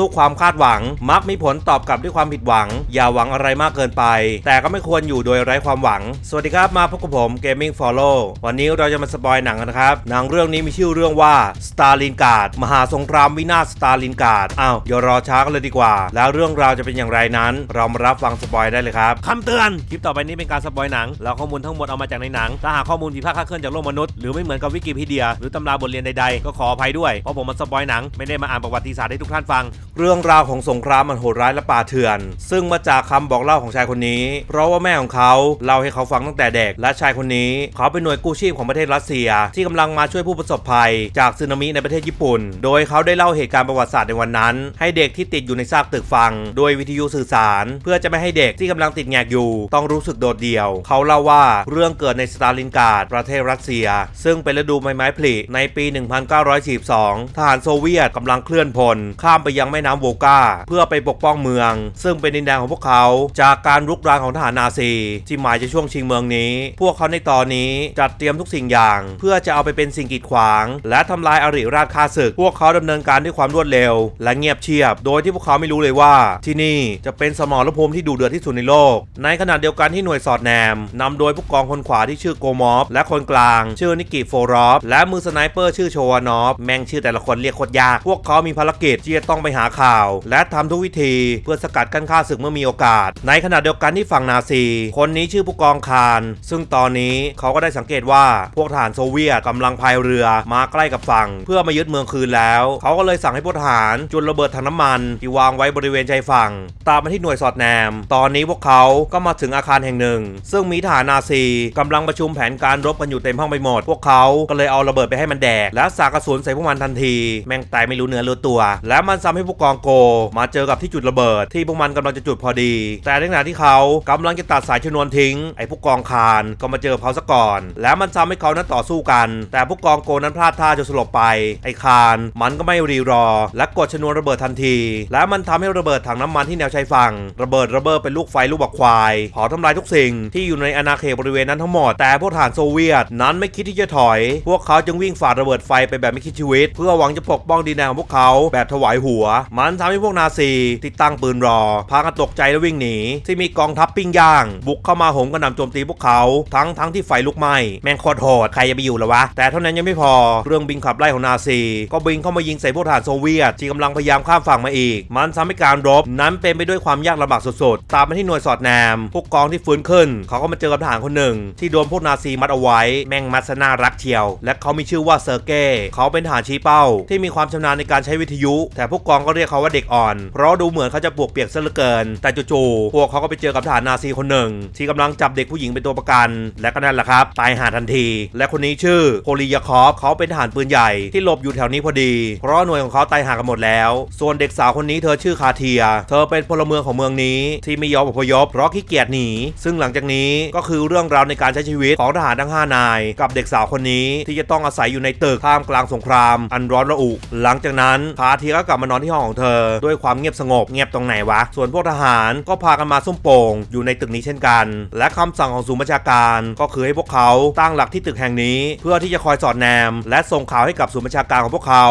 ทุกๆ ความคาดหวัง มักมีผลตอบกลับด้วยความผิดหวัง อย่าหวังอะไรมากเกินไป แต่ก็ไม่ควรอยู่โดยไร้ความหวัง สวัสดีครับมาพบกับผม Gaming Follow วันนี้เราจะมาสปอยหนังกันนะครับ หนังเรื่องนี้มีชื่อเรื่องว่า Stalingrad มหาสงครามวินาศ Stalingrad อ้าวอย่ารอช้ากันเลยดีกว่า แล้วเรื่องราวจะเป็นอย่างไรนั้น เรามารับฟังสปอยได้เลยครับคำเตือนคลิปต่อไปนี้เป็นการสปอยหนังแล้วข้อมูลทั้งหมดเอามาจากในหนังถ้าหากข้อมูลผิดพลาดคลาดเคลื่อนจากโลกมนุษย์หรือไม่เหมือนกับวิกิพีเดีย หรือตำราบทเรียนใดๆก็ขออภัยด้วยเพราะผมมาสปอยหนังไม่ได้มาอ่านประวัติศาสตร์ให้ทุกท่านฟังเรื่องราวของสงครามมันโหดร้ายและป่าเถื่อน ซึ่งมาจากคำบอกเล่าของชายคนนี้ เพราะว่าแม่ของเขาเล่าให้เขาฟังตั้งแต่เด็ก และชายคนนี้ เขาเป็นหน่วยกู้ชีพของประเทศรัสเซีย ที่กำลังมาช่วยผู้ประสบภัย จากสึนามิในประเทศญี่ปุ่น โดยเขาได้เล่าเหตุการณ์ประวัติศาสตร์ในวันนั้น ให้เด็กที่ติดอยู่ในซากตึกฟัง โดยวิทยุสื่อสาร เพื่อจะไม่ให้เด็กที่กำลังติดแงกอยู่ ต้องรู้สึกโดดเดี่ยว เขาเล่าว่าเรื่องเกิดในสตาลินกราดประเทศรัสเซีย ซึ่งเป็นฤดูใบไม้ผลิในปี 1942 ทหารโซเวียตกำลังเคลื่อนพลข้ามไปยังแม่น้ำโวกาเพื่อไปปกป้องเมือง ซึ่งเป็นดินแดนของพวกเขา จากการรุกรานของทหารนาซี ที่หมายจะช่วงชิงเมืองนี้ พวกเขาในตอนนี้จัดเตรียมทุกสิ่งอย่าง เพื่อจะเอาไปเป็นสิ่งกีดขวาง และทำลายอริราชคาศึก พวกเขาดำเนินการด้วยความรวดเร็ว และเงียบเชียบ โดยที่พวกเขาไม่รู้เลยว่า ที่นี่จะเป็นสมรภูมิที่ดุเดือดที่สุดในโลก ในขณะเดียวกันที่หน่วยสอดแนมนำโดยผู้กองคนขวาที่ชื่อโกมอฟและคนกลาง ชื่อนิกิโฟรอฟและมือสไนเปอร์ชื่อโชวานอฟแม่งชื่อแต่ละคนเรียกโคตรยากพวกเขามีภารกิจที่จะต้องไปหาข่าว และทำทุกวิธีเพื่อสกัดกั้นข้าศึกเมื่อมีโอกาส ในขณะเดียวกันที่ฝั่งนาซี คนนี้ชื่อผู้กองคาร ซึ่งตอนนี้เขาก็ได้สังเกตว่าพวกทหารโซเวียตกำลังพายเรือมาใกล้กับฝั่ง เพื่อมายึดเมืองคืนแล้ว เขาก็เลยสั่งให้พวกทหารจุดระเบิดถังน้ำมันที่วางไว้บริเวณชายฝั่ง ตามมาที่หน่วยสอดแนม ตอนนี้พวกเขาก็มาถึงอาคารแห่งหนึ่ง ซึ่งมีทหารนาซีกำลังประชุมแผนการรบกันอยู่เต็มห้องไปหมด พวกเขาก็เลยเอาระเบิดไปให้มันแดก และสากกระสุนใส่พวกมันทันที แม่งตายไม่รู้เนื้อรู้ตัว และมันซ้ำให้พวกกองโก มาเจอกับที่จุดระเบิด ที่พวกมันกำลังจะจุดพอดี แต่ในขณะที่เขากำลังจะตัดสายชนวนทิ้ง ไอ้พวกกองคารก็มาเจอเขาซะก่อน และมันซ้ำให้เขานั้นต่อสู้กัน แต่พวกกองโกนั้นพลาดท่าจนสลบไป ไอ้คารมันก็ไม่รีรอ และกดชนวนระเบิดทันที และมันทำให้ระเบิดถังน้ำมันที่แนวชายฝั่งระเบิดระเบิดเป็นลูกไฟลูกบักควายเผาทำลายทุกสิ่งที่อยู่ในอาณาเขตบริเวณนั้นทั้งหมด แต่พวกทหารโซเวียตนั้นไม่คิดที่จะถอย พวกเขาจึงวิ่งฝ่าระเบิดไฟไปแบบไม่คิดชีวิต เพื่อหวังจะปกป้องดินแดนของพวกเขาแบบถวายหัวมันทำให้พวกนาซีที่ตั้งปืนรอ พากันตกใจและวิ่งหนี ที่มีกองทัพปิ้งย่าง บุกเข้ามาหมกระหน่ำโจมตีพวกเขา ทั้งทั้งที่ไฟลุกไหม้แมงโคตรโหดใครจะไปอยู่ละวะ แต่เท่านั้นยังไม่พอเรื่องบินขับไล่ของนาซี ก็บินเข้ามายิงใส่พวกทหารโซเวียตที่กำลังพยายามข้ามฝั่งมาอีก มันทำให้การรบนั้นเป็นไปด้วยความยากลำบากสุดๆ ตามมาที่หน่วยสอดแนม พวกกองที่ฟื้นขึ้น เขาก็มาเจอกับทหารคนหนึ่ง ที่โดนพวกนาซีมัดเอาไว้ แม่งมัดซะน่ารักเชียว และเขามีชื่อว่าเซอร์เก้เขาเป็นทหารชี้เป้า ที่มีความชำนาญในการใช้วิทยุ แต่พวกกองก็เรียกเขาว่าเด็กอ่อน เพราะดูเหมือนเขาจะปวกเปียกซะเหลือเกิน แต่จู่ๆพวกเขาก็ไปเจอกับทหารนาซีคนหนึ่ง ที่กำลังจับเด็กผู้หญิงเป็นตัวประกัน และก็นั่นแหละครับ ตายหาทันที และคนนี้ชื่อโพลียาคอฟเขาเป็นทหารปืนใหญ่ที่หลบอยู่แถวนี้พอดี เพราะหน่วยของเขาตายหากันหมดแล้ว ส่วนเด็กสาวคนนี้เธอชื่อคาเทีย เธอเป็นพลเมืองของเมืองนี้ ที่ไม่ยอมอพยพเพราะขี้เกียจหนี ซึ่งหลังจากนี้ก็คือเรื่องราวในการใช้ชีวิตของทหารทั้ง 5 นาย กับเด็กสาวคนนี้ที่จะต้องอาศัยอยู่ในตึกท่ามกลางสงคราม อันร้อนระอุ หลังจากนั้นคาเทียก็กลับมานอนที่ห้องของเธอ ด้วยความเงียบสงบเงียบตรงไหนวะ ส่วนพวกทหารก็พากันมาซุ่มโป่งอยู่ในตึกนี้เช่นกัน และคำสั่งของศูนย์บัญชาการก็คือให้พวกเขาตั้งหลักที่ตึกแห่งนี้ เพื่อที่จะคอยสอดแนม และส่งข่าวให้กับศูนย์บัญชาการของพวกเขา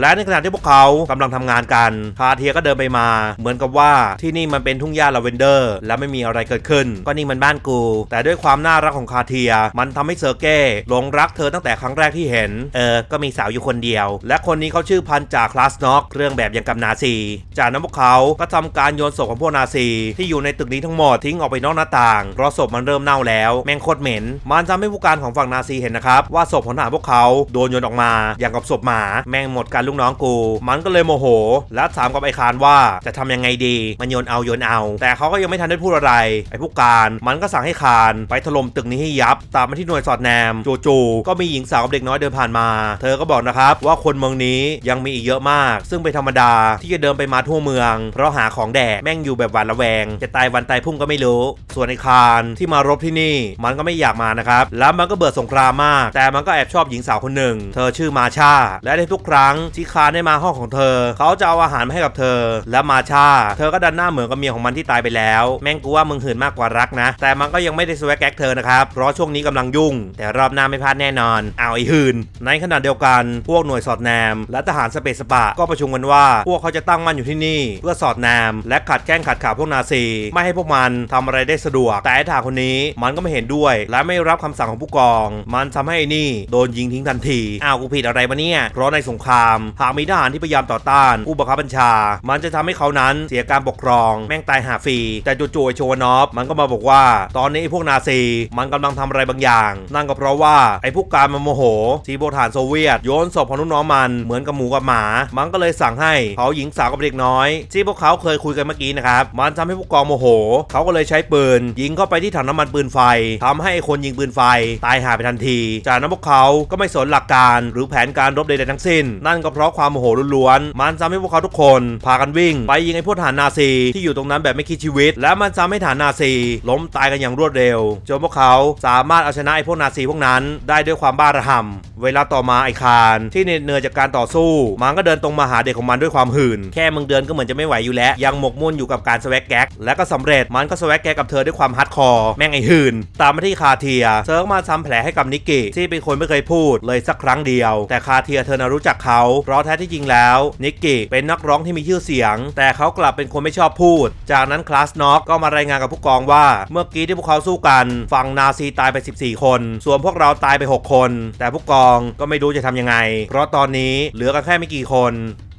และในขณะที่พวกเขากำลังทำงานกันคาเทียก็เดินไปมา เหมือนกับว่าที่นี่มันเป็นทุ่งหญ้าลาเวนเดอร์ และไม่มีอะไรเกิดขึ้น ก็นี่มันบ้านกู แต่ด้วยความน่ารักของคาเทีย มันทำให้เซอร์เก้หลงรักเธอตั้งแต่ครั้งแรกที่เห็น เออ ก็มีสาวอยู่คนเดียว และคนนี้เขาชื่อพันจ่าคลาสน็อกเครื่องแบบอย่างกับนาซี จากนั้นพวกเขาก็ทำการโยนศพของพวกนาซี ที่อยู่ในตึกนี้ทั้งหมดทิ้งออกไปนอกหน้าต่างเพราะศพมันเริ่มเน่าแล้ว แมงโคตรเหม็น มันทำให้ผู้การของฝั่งนาซีเห็นนะครับ ว่าศพของทหารพวกเขาโดนโยนออกมา อย่างกับศพหมาแม่งหมดการลูกน้องกู มันก็เลยโมโห และถามกับไอ้คารว่าจะทำยังไงดีมันโยนเอาโยนเอา แต่เขาก็ยังไม่ทันได้พูดอะไรไอ้ผู้การมันก็สั่งให้คารไปถล่มตึกนี้ให้ยับ ตามมาที่หน่วยสอดแนมจู่ๆก็มีหญิงสาวกับเด็กน้อยเดินผ่านมา เธอก็บอกนะครับว่าคนเมืองนี้ยังมีอีกเยอะมาก ซึ่งเป็นธรรมดาที่จะเดินไปมาทั่วเมือง เพราะหาของแดกแม่งอยู่แบบหวาดระแวง จะตายวันตายพรุ่งก็ไม่รู้ ส่วนไอ้คารที่มารบที่นี่มันก็ไม่อยากมานะครับ แล้วมันก็เบื่อสงครามมาก แต่มันก็แอบชอบหญิงสาวคนหนึ่ง เธอชื่อมาชา และในทุกครั้งที่คารได้มาห้องของเธอ เขาจะเอาอาหารมาให้กับเธอ และมาชา เธอก็ดันหน้าเหมือนกับเมียของมันที่ตายไปแล้ว แม่งกูว่ามึงหื่นมากกว่ารักนะ แต่มันก็ยังไม่ได้สวกแก๊กเธอนะครับเพราะช่วงนี้กำลังยุ่ง แต่รอบหน้าไม่พลาดแน่นอนเอาไอ้หื่นในขณะเดียวกันพวกหน่วยสอดแนม และทหารสเปซสปะก็ประชุมกันว่าพวกเขาจะตั้งมั่นอยู่ที่นี่ เพื่อสอดแนม และขัดแกล้งขัดขาพวกนาซี ไม่ให้พวกมันทำอะไรได้สะดวก แต่ไอ้ทหารคนนี้มันก็ไม่เห็นด้วย และไม่รับคำสั่งของผู้กอง มันทำให้ไอ้นี่โดนยิงทิ้งทันทีอ้าวกูผิดอะไรปะเนี่ยเพราะในสงครามหากมีทหารที่พยายามต่อต้าน ผู้บังคับบัญชา มันจะทำให้เขานั้นเสียการปกครอง แม่งตายหาฟรีแต่จู่ๆโชวานอฟมันก็มาบอกว่า ตอนนี้พวกนาซีมันกำลังทำอะไรบางอย่าง นั่นก็เพราะว่าไอ้พวกการมันโมโห ที่พวกทหารโซเวียตโยนศพของลูกน้องมันเหมือนกับหมูกับหมา มันก็เลยสั่งให้เขาหญิงสาวกับเด็กน้อย ที่พวกเขาเคยคุยกันเมื่อกี้นะครับมันทำให้ผู้กองโมโห เขาก็เลยใช้ปืน ยิงเข้าไปที่ถังน้ำมันปืนไฟทำให้ไอ้คนยิงปืนไฟ ตายหายไปทันที จากนั้นพวกเขาก็ไม่สนหลักการหรือแผนการรบใดๆทั้งสิ้น นั่นก็เพราะความโมโหล้วนๆมันทำให้พวกเขาทุกคนพากันวิ่ง ไปยิงไอ้พวกทหารนาซีที่อยู่ตรงนั้นแบบไม่คิดชีวิต และมันทำให้ทหารนาซีล้มตายกันอย่างรวดเร็วจนพวกเขาสามารถเอาชนะไอ้พวกนาซีพวกนั้นได้ด้วยความบ้าระห่ำเวลาต่อมาไอ้คารที่เหน็ดเหนื่อยจากการต่อสู้มันก็เดินตรงมาหาเด็กของมันด้วยความหื่นแค่มึงเดินก็เหมือนจะไม่ไหวอยู่แล้ว ยังหมกมุ่นอยู่กับการสแวกแก๊กและก็สำเร็จมันก็สแวกแก๊กกับเธอด้วยความฮัดคอร์แม่งไอ้หื่นตามมาที่คาเทียเซิร์กมาทำแผลให้กับนิกกี้ที่เป็นคนไม่เคยพูดเลยสักครั้งเดียว แต่คาเทียเธอน่ะรู้จักเขาเพราะแท้ที่จริงแล้วนิกกี้เป็นนักร้องที่มีชื่อเสียง แต่เขากลับเป็นคนไม่ชอบพูด จากนั้นคลาสน็อกก็มารายงานกับผู้กองว่า เมื่อกี้ที่พวกเขาสู้กันฝั่งนาซีตายไป 14 คน ส่วนพวกเราตายไป 6 คน แต่ผู้กองก็ไม่รู้จะทำยังไง เพราะตอนนี้เหลือกันแค่ไม่กี่คน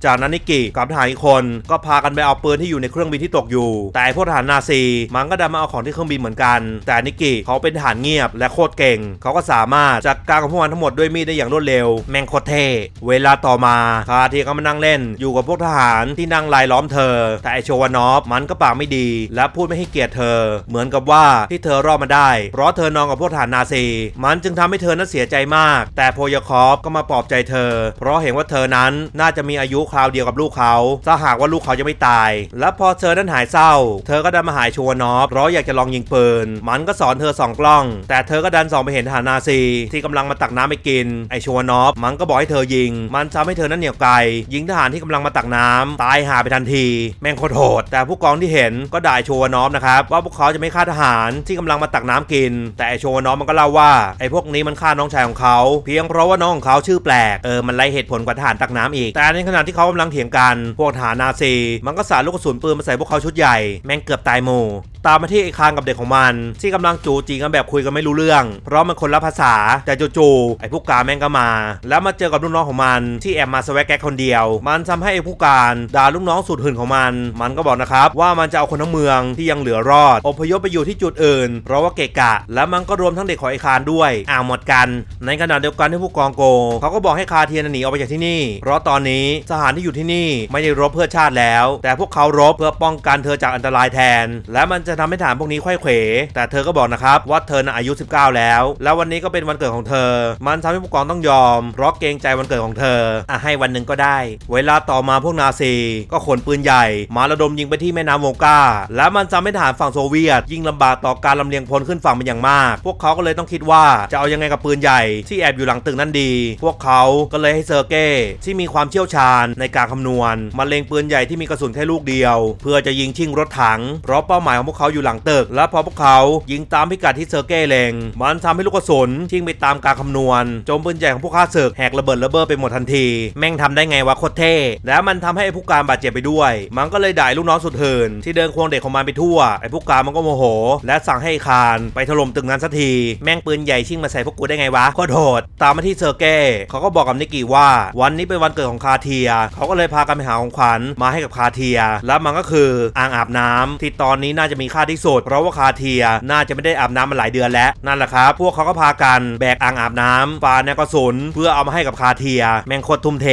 จากนั้นนิกกี้กับทหารอีกคนก็พากันไปเอาปืนที่อยู่ในเครื่องบินที่ตกอยู่ แต่ไอ้พวกทหารนาซีมันก็ดันมาเอาของที่เครื่องบินเหมือนกัน แต่นิกกี้เขาเป็นทหารเงียบและโคตรเก่ง เขาก็สามารถจัดการกับพวกมันทั้งหมดด้วยมีดได้อย่างรวดเร็ว แมงโคเทเวลาต่อมาคาทีก็มานั่งเล่น อยู่กับพวกทหารที่นั่งรายล้อมเธอ แต่ไอโชวานอฟมันก็ปากไม่ดี และพูดไม่ให้เกียรติเธอ เหมือนกับว่าที่เธอรอดมาได้ เพราะเธอนอนกับพวกทหารนาซี มันจึงทำให้เธอนั้นเสียใจมาก แต่โพยคอฟก็มาปลอบใจเธอ เพราะเห็นว่าเธอนั้นน่าจะมีอายุราวเดียวกับลูกเขาถ้าหากว่าลูกเขาจะไม่ตาย และพอเธอนั้นหายเศร้า เธอก็ดันมาหายโชวานอฟเพราะอยากจะลองยิงปืน มันก็สอนเธอสองกล้อง แต่เธอก็ดันส่องไปเห็นทหารนาซี ที่กำลังมาตักน้ำไปกิน ไอโชวานอฟมันก็บอกให้เธอยิง มันทำให้เธอนั้นเหนียวไกล ยิงทหารที่กำลังมาตักน้ำตายหาไปทันที แม่งโคตรโหด แต่ผู้กองที่เห็นก็ด่าไอ้โชวานอฟนะครับว่าพวกเขาจะไม่ฆ่าทหารที่กำลังมาตักน้ำกิน แต่ไอโชวานอฟมันก็เล่าว่าไอพวกนี้มันฆ่าน้องชายของเขา เพียงเพราะว่าน้องของเขาชื่อแปลก เออ มันไล่เหตุผลกว่าทหารตักน้ำอีก แต่ในขณะที่เขากำลังเถียงกัน พวกทหารนาซีมันก็สาดลูกกระสุนปืนมาใส่พวกเขาชุดใหญ่ แม่งเกือบตายหมู่ตามมาที่ไอ้คางกับเด็กของมัน ที่กำลังจูจีกันแบบคุยกันไม่รู้เรื่อง เพราะมันคนละภาษาแต่จู่ๆไอ้ผู้การแม่งก็มา แล้วมาเจอกับลูกน้องของมันที่แอบมาสวกแก๊กคนเดียว มันทำให้ไอ้ผู้การด่าลูกน้องสุดหื่นของมัน มันก็บอกนะครับว่ามันจะเอาคนทั้งเมืองที่ยังเหลือรอดอพยพไปอยู่ที่จุดอื่น เพราะว่าเกะกะ แล้วมันก็รวมทั้งเด็กของไอ้คานด้วยอ่าวหมดกัน ในขณะเดียวกันที่ผู้กองโกเขาก็บอกให้คาเทียนหนีออกไปจากที่นี่ เพราะตอนนี้ทหารที่อยู่ที่นี่ไม่ได้รบเพื่อชาติแล้ว แต่พวกเขารบเพื่อป้องกันเธอจากอันตรายแทน และมันจะทำให้ทหารพวกนี้ไขว้เขวแต่เธอก็บอกนะครับว่าเธอน่ะอายุ 19 แล้ว แล้ววันนี้ก็เป็นวันเกิดของเธอ มันทำให้ผู้กองต้องยอม เพราะเกรงใจวันเกิดของเธออะให้วันหนึ่งก็ได้ เวลาต่อมาพวกนาซี ก็ขนปืนใหญ่ มาระดมยิงไปที่แม่น้ำโวกาและมันทำให้ทหารฝั่งโซเวียต ยิ่งลำบากต่อการลำเลียงพลขึ้นฝั่งเป็นอย่างมาก พวกเขาก็เลยต้องคิดว่าจะเอายังไงกับปืนใหญ่ที่แอบอยู่หลังตึกนั่นดี พวกเขาก็เลยให้เซอร์เก้ที่มีความเชี่ยวชาญในการคำนวณมาเล็งปืนใหญ่ที่มีกระสุนแค่ลูกเดียว เพื่อจะยิงชิงรถถัง เพราะเป้าหมายของพวกเขาอยู่หลังตึก และพอพวกเขายิงตามพิกัดที่เซอร์เก้เลงมันทำให้ลูกกระสุนชิงไปตามการคำนวณโจมปืนใหญ่ของพวกข้าศึกแหกระเบิดระเบ้อไปหมดทันที แม่งทำได้ไงวะโคตรเท่แล้วมันทำให้ไอ้ผู้การบาดเจ็บไปด้วย มันก็เลยด่าลูกน้องสุดเหินที่เดินควงเด็กของมันไปทั่วไอ้ผู้การมันก็โมโห และสั่งให้คานไปถล่มตึกนั้นสักทีแม่งปืนใหญ่ชิงมาใส่พวกกูได้ไงวะโคตรโหดตามมาที่เซอร์เก้เขาก็บอกกับนิกกี้ว่า วันนี้เป็นวันเกิดของคาเทียเขาก็เลยพากันไปหาของขวัญมาให้กับคาเทีย และมันก็คืออ่างอาบน้ำที่ตอนนี้น่าจะมีค่าที่สุดเพราะว่าคาเทียน่าจะไม่ได้อาบน้ำมาหลายเดือนแล้วนั่นแหละครับพวกเขาก็พากันแบกอ่างอาบน้ำปาแนวกระสุนเพื่อเอามาให้กับคาเทีย แมงโคตรทุ่มเท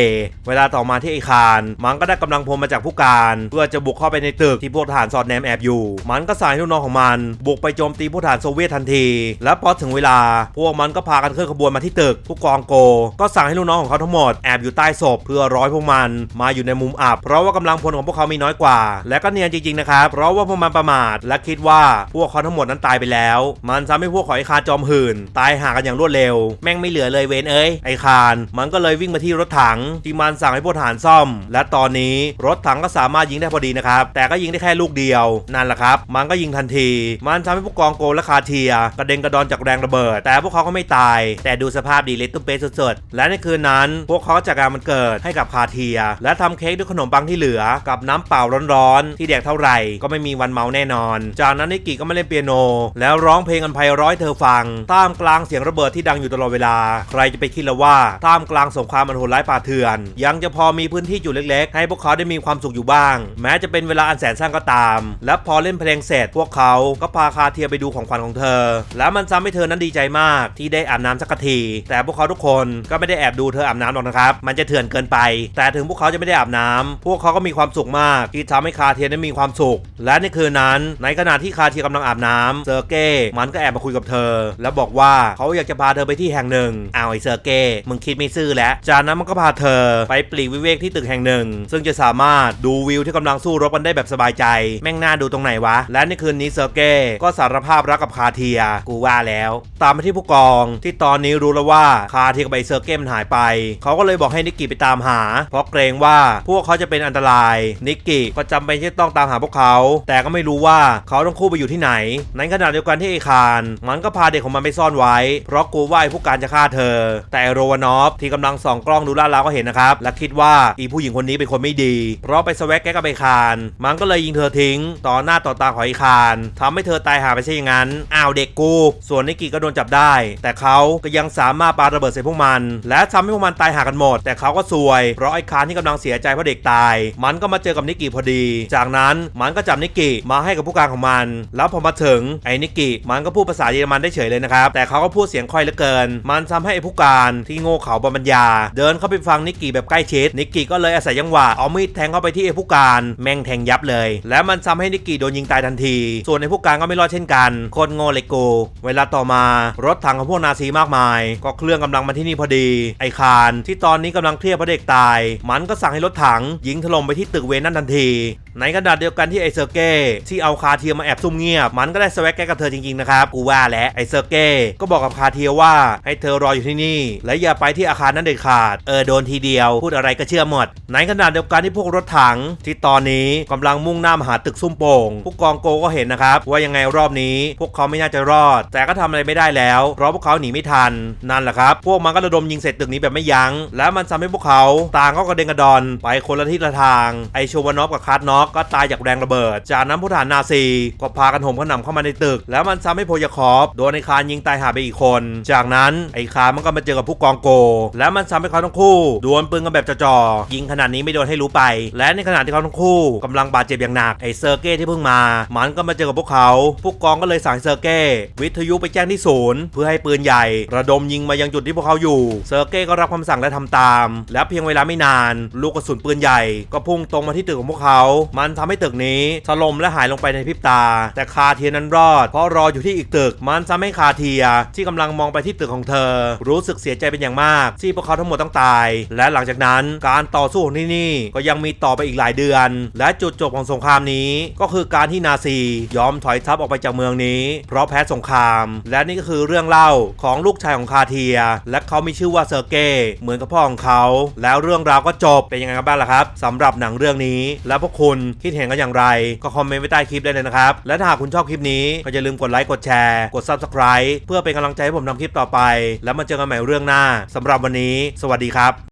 เวลาต่อมาที่ไอคารมันก็ได้กำลังพลมาจากผู้การ เพื่อจะบุกเข้าไปในตึกที่พวกทหารสอดแนมแอบอยู่ มันก็สั่งให้ลูกน้องของมัน บุกไปโจมตีพวกทหารโซเวียตทันที และพอถึงเวลา พวกมันก็พากันเคลื่อนขบวนมาที่ตึก ผู้กองโก ก็สั่งให้ลูกน้องของเขาทั้งหมดแอบอยู่ใต้ศพเพื่อร้อยพวกมันมาอยู่ในมุมอับ เพราะว่ากำลังพลของพวกเขามีน้อยกว่า และก็เนียนจริงๆนะครับ เพราะว่าพวกมันประมาทและคิดว่าพวกเขาทั้งหมดนั้นตายไปแล้ว มันทำให้พวกของไอคานจอมหื่น ตายห่างกันอย่างรวดเร็ว แม่งไม่เหลือเลยเวนเอ้ยไอคานมันก็เลยวิ่งมาที่รถถังที่มันสั่งให้พวกทหารซ่อม และตอนนี้รถถังก็สามารถยิงได้พอดีนะครับแต่ก็ยิงได้แค่ลูกเดียวนั่นแหละครับ มันก็ยิงทันที มันทำให้พวกกองโกและคาเทียกระเด็นกระดอนจากแรงระเบิด แต่พวกเขาก็ไม่ตาย แต่ดูสภาพดีเลตตุ้มเป๊ะสดๆและในคืนนั้น พวกเขาก็จัดการมันเกิดให้กับคาเทียและทำเค้กด้วยขนมปังที่เหลือ กับน้ำเปล่าร้อนๆที่แดกเท่าไหร่ก็ไม่มีวันเมาแน่นอน จากนั้นนิกกี้ก็มาเล่นเปียโน แล้วร้องเพลงอันไพเราะให้เธอฟังท่ามกลางเสียงระเบิดที่ดังอยู่ตลอดเวลา ใครจะไปคิดละว่าท่ามกลางสงครามอันโหดร้ายป่าเถื่อน ยังจะพอมีพื้นที่จุดเล็ก ๆ ให้พวกเขาได้มีความสุขอยู่บ้าง แม้จะเป็นเวลาอันแสนสั้นก็ตาม และพอเล่นเพลงเสร็จ พวกเขาก็พาคาเทียไปดูของขวัญของเธอ และมันทำให้เธอนั้นดีใจมาก ที่ได้อาบน้ำสักทีแต่พวกเขาทุกคนก็ไม่ได้แอบดูเธออาบน้ำหรอกนะครับมันจะเถื่อนเกินไป แต่ถึงพวกเขาจะไม่ได้อาบน้ำพวกเขาก็มีความสุขมากที่ทำให้คาเทียนั้นมีความสุข และในคืนนั้น ในขณะที่คาเทียกำลังอาบน้ำเซอร์เก้มันก็แอบมาคุยกับเธอ แล้วบอกว่าเขาอยากจะพาเธอไปที่แห่งหนึ่งอ้าวไอ้เซอร์เก้มึงคิดไม่ซื่อแล้วจากนั้นมันก็พาเธอไปปลีกวิเวกที่ตึกแห่งหนึ่ง ซึ่งจะสามารถดูวิวที่กำลังสู้รบกันได้แบบสบายใจ แม่งน่าดูตรงไหนวะ และในคืนนี้เซอร์เก้ก็สารภาพรักกับคาเทีย กูว่าแล้ว ตามมาที่ผู้กองที่ตอนนี้รู้แล้วว่าคาเทียกับไอเซอร์เก้มันหายไป เขาก็เลยบอกให้นิกกี้ไปตามหา เพราะเกรงว่าพวกเขาจะเป็นอันตราย นิกกี้ก็จำเป็นที่ต้องตามหาพวกเขา แต่ก็ไม่รู้ว่าเขาต้องคู่ไปอยู่ที่ไหนในขณะเดียวกันที่ไอคารมันก็พาเด็กของมันไปซ่อนไว้ เพราะกลัวว่าไอผู้การจะฆ่าเธอ แต่โรวานอฟที่กำลังส่องกล้องดูลาดราก็เห็นนะครับ และคิดว่าอีผู้หญิงคนนี้เป็นคนไม่ดี เพราะไปสวักแกกับไอคารมันก็เลยยิงเธอทิ้ง ต่อหน้าต่อตาของไอคารทำให้เธอตายหาไปใช่อย่างนั้นอ้าวเด็กกู ส่วนนิกกี้ก็โดนจับได้ แต่เขาก็ยังสามารถปาระเบิดใส่พวกมัน และทำให้พวกมันตายหากันหมด แต่เขาก็ซวย เพราะไอคารที่กำลังเสียใจเพราะเด็กตาย มันก็มาเจอกับนิกกี้พอดี จากนั้นมันก็จับนิกกี้มาให้กับผู้การของมัน แล้วพอมาถึงไอ้นิกกี้มันก็พูดภาษาเยอรมันได้เฉยเลยนะครับ แต่เขาก็พูดเสียงค่อยเหลือเกิน มันทำให้ไอ้ผู้การที่โง่เขาบปัญญาเดินเข้าไปฟังนิกกี้แบบใกล้ชิดนิกกี้ก็เลยอาศัยจังหวะเอามีดแทงเข้าไปที่ไอ้ผู้การแม่งแทงยับเลย และมันทำให้นิกกี้โดนยิงตายทันที ส่วนไอ้ผู้การก็ไม่รอดเช่นกันโคนโง่เลยกูเวลาต่อมารถถังของพวกนาซีมากมาย ก็เคลื่อนกำลังมาที่นี่พอดี ไอ้คารที่ตอนนี้กำลังเครียดเพราะเด็กตายมันก็สั่งให้รถถังยิงถล่มไปที่ตึกเวนนั่นทันทีในขณะเดียวกันที่ไอเซอร์เก้ที่เอาคาเทียมาแอบซุ่มเงียบ มันก็ได้สวักแกกับเธอจริงๆนะครับกูว่าและไอเซอร์เก้ก็บอกกับคาเทียว่าให้เธอรออยู่ที่นี่ และอย่าไปที่อาคารนั้นเด็ดขาดเออโดนทีเดียว พูดอะไรก็เชื่อหมด ในขณะเดียวกันที่พวกรถถัง ที่ตอนนี้กำลังมุ่งหน้ามาหาตึกซุ่มโป่งผู้กองโกก็เห็นนะครับ ว่ายังไงรอบนี้ พวกเขาไม่น่าจะรอด แต่ก็ทำอะไรไม่ได้แล้วเพราะพวกเขาหนีไม่ทันนั่นแหละครับ พวกมันก็ระดมยิงเสร็จตึกนี้แบบไม่ยัง้ง และมันทำให้พวกเขาต่างก็กระเด็นกระดอนไปคนละทิศละทางไอโชวานอฟกับคาร์นอกก็ตายจากแรงระเบิด จากนั้นผู้ทหารนาซีก็พากันโหมกระหน่ำเข้ามาในตึก แล้วมันทำให้โพยาคอฟโดนไอคารยิงตายหาไปอีกคน จากนั้นไอคารมันก็มาเจอกับผู้กองโก และมันทำให้เขาทั้งคู่ดวลปืนกันแบบจ่อๆยิงขนาดนี้ไม่โดนให้รู้ไป และในขณะที่เขาทั้งคู่กำลังบาดเจ็บอย่างหนักไอเซอร์เก้ที่เพิ่งมา มันก็มาเจอกับพวกเขา ผู้กองก็เลยสั่งเซอร์เก้วิทยุไปแจ้งที่ศูนย์เพื่อให้ปืนใหญ่ ระดมยิงมายังจุดที่พวกเขาอยู่ เซอร์เก้ก็รับคำสั่งและทำตาม และเพียงเวลาไม่นาน ลูกกระสุนปืนใหญ่ก็พุ่งตรงมาที่ตึกของพวกเขามันทำให้ตึกนี้ถล่มและหายลงไปในพริบตา แต่คาเทียนั้นรอด เพราะรออยู่ที่อีกตึก มันทำให้คาเทียที่กำลังมองไปที่ตึกของเธอ รู้สึกเสียใจเป็นอย่างมาก ที่พวกเขาทั้งหมดต้องตาย และหลังจากนั้นการต่อสู้ของที่นี่ก็ยังมีต่อไปอีกหลายเดือน และจุดจบของสงครามนี้ ก็คือการที่นาซียอมถอยทัพออกไปจากเมืองนี้ เพราะแพ้สงคราม และนี่ก็คือเรื่องเล่าของลูกชายของคาเทีย และเขามีชื่อว่าเซอร์เก้เหมือนกับพ่อของเขา แล้วเรื่องราวก็จบเป็นยังไงกันบ้างล่ะครับสำหรับหนังเรื่องนี้ แล้วพวกคุณคิดเห็นกันอย่างไร ก็คอมเมนต์ไว้ใต้คลิปได้เลยนะครับ และถ้าหากคุณชอบคลิปนี้ก็อย่าลืมกดไลค์กดแชร์กด Subscribe เพื่อเป็นกำลังใจให้ผมทำคลิปต่อไป แล้วมาเจอกันใหม่เรื่องหน้าสำหรับวันนี้ สวัสดีครับ